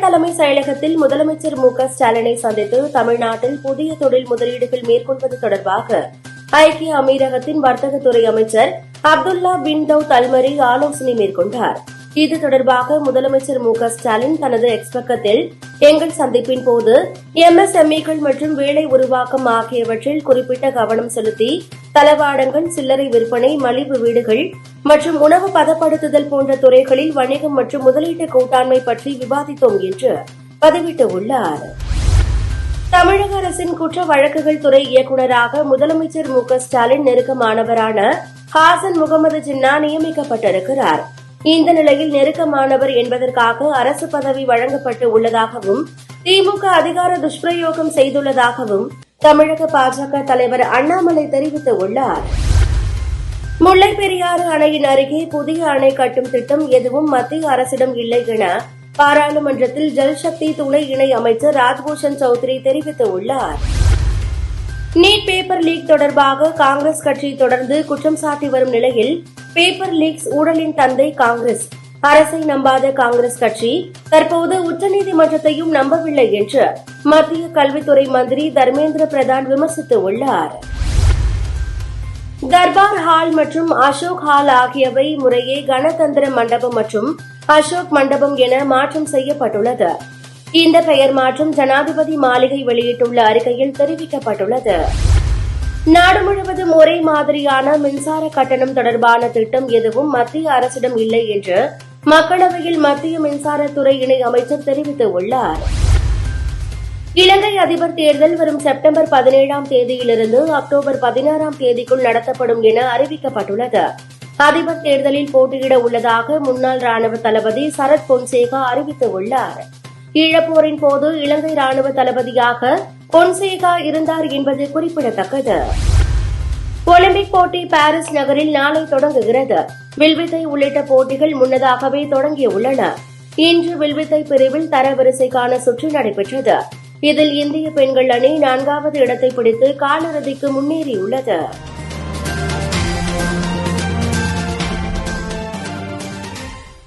தலைமை செயலகத்தில் முதலமைச்சர் மு க ஸ்டாலினை சந்தித்து தமிழ்நாட்டில் புதிய தொழில் முதலீடுகள் மேற்கொள்வது தொடர்பாக ஐக்கிய அமீரகத்தின் வர்த்தகத்துறை அமைச்சர் அப்துல்லா பின் தவுத் அல்மரி ஆலோசனை மேற்கொண்டார். இது தொடர்பாக முதலமைச்சர் மு ஸ்டாலின் தனது எக்ஸ் பக்கத்தில் எங்கள் சந்திப்பின் போது எம்எஸ்எம்இகள் மற்றும் வேலை உருவாக்கம் ஆகியவற்றில் குறிப்பிட்ட கவனம் செலுத்தி தளவாடங்கள் சில்லறை விற்பனை மலிவு வீடுகள் மற்றும் உணவு பதப்படுத்துதல் போன்ற துறைகளில் வணிகம் மற்றும் முதலீட்டு கூட்டாண்மை பற்றி விவாதித்தோம் என்று பதிவிட்டுள்ளார். தமிழக அரசின் குற்ற வழக்குகள் துறை இயக்குநராக முதலமைச்சர் மு ஸ்டாலின் நெருக்கமானவரான ஹாசன் முகமது ஜின்னா நியமிக்கப்பட்டிருக்கிறார். இந்த நிலையில் நெருக்கமானவர் என்பதற்காக அரசு பதவி வழங்கப்பட்டு உள்ளதாகவும் திமுக அதிகார துஷ்பிரயோகம் செய்துள்ளதாகவும் தமிழக பாஜக தலைவர் அண்ணாமலை தெரிவித்துள்ளார். முல்லைப் பெரியாறு அணையின் அருகே புதிய அணை கட்டும் திட்டம் எதுவும் மத்திய அரசிடம் இல்லை என பாராளுமன்றத்தில் ஜல்சக்தி துணை இணை அமைச்சர் ராஜ்பூஷன் சௌத்ரி தெரிவித்துள்ளார். நீட் பேப்பர் லீக் தொடர்பாக காங்கிரஸ் கட்சி தொடர்ந்து குற்றம் சாட்டி வரும் நிலையில் பேப்பர் லீக்ஸ் ஊழலின் தந்தை காங்கிரஸ். அரசை நம்பாத காங்கிரஸ் கட்சி தற்போது உச்சநீதிமன்றத்தையும் நம்பவில்லை என்று மத்திய கல்வித்துறை மந்திரி தர்மேந்திர பிரதான் விமர்சித்து உள்ளார். தர்பார் ஹால் மற்றும் அசோக் ஹால் ஆகியவை முறையே கணதந்திர மண்டபம் மற்றும் அசோக் மண்டபம் என மாற்றம் செய்யப்பட்டுள்ளது. இந்த பெயர் மாற்றம் ஜனாதிபதி மாளிகை வெளியிட்டுள்ள அறிக்கையில் தெரிவிக்கப்பட்டுள்ளது. நாடு முழுவதும் ஒரே மாதிரியான மின்சார கட்டணம் தொடர்பான திட்டம் எதுவும் மத்திய அரசிடம் இல்லை என்று மக்களவையில் மத்திய மின்சாரத்துறை இணை அமைச்சர் தெரிவித்துள்ளார். இலங்கை அதிபர் தேர்தல் வரும் செப்டம்பர் பதினேழாம் தேதியிலிருந்து அக்டோபர் பதினாறாம் தேதிக்குள் நடத்தப்படும் என அறிவிக்கப்பட்டுள்ளது. அதிபர் தேர்தலில் போட்டியிட உள்ளதாக முன்னாள் ராணுவ தளபதி சரத் பொன்சேகா அறிவித்துள்ளார். ஈழப்போரின் போது இலங்கை ராணுவ தளபதியாக பொன்சேகா இருந்தார் என்பது குறிப்பிடத்தக்கது. ஒலிம்பிக் போட்டி பாரிஸ் நகரில் நாளை தொடங்குகிறது. வில்வித்தை உள்ளிட்ட போட்டிகள் முன்னதாகவே தொடங்கியுள்ளன இன்று வில்வித்தை பிரிவில் தரவரிசைக்கான சுற்று நடைபெற்றது. இதில் இந்திய பெண்கள் அணி நான்காவது இடத்தை பிடித்து காலிறுதிக்கு முன்னேறியுள்ளது.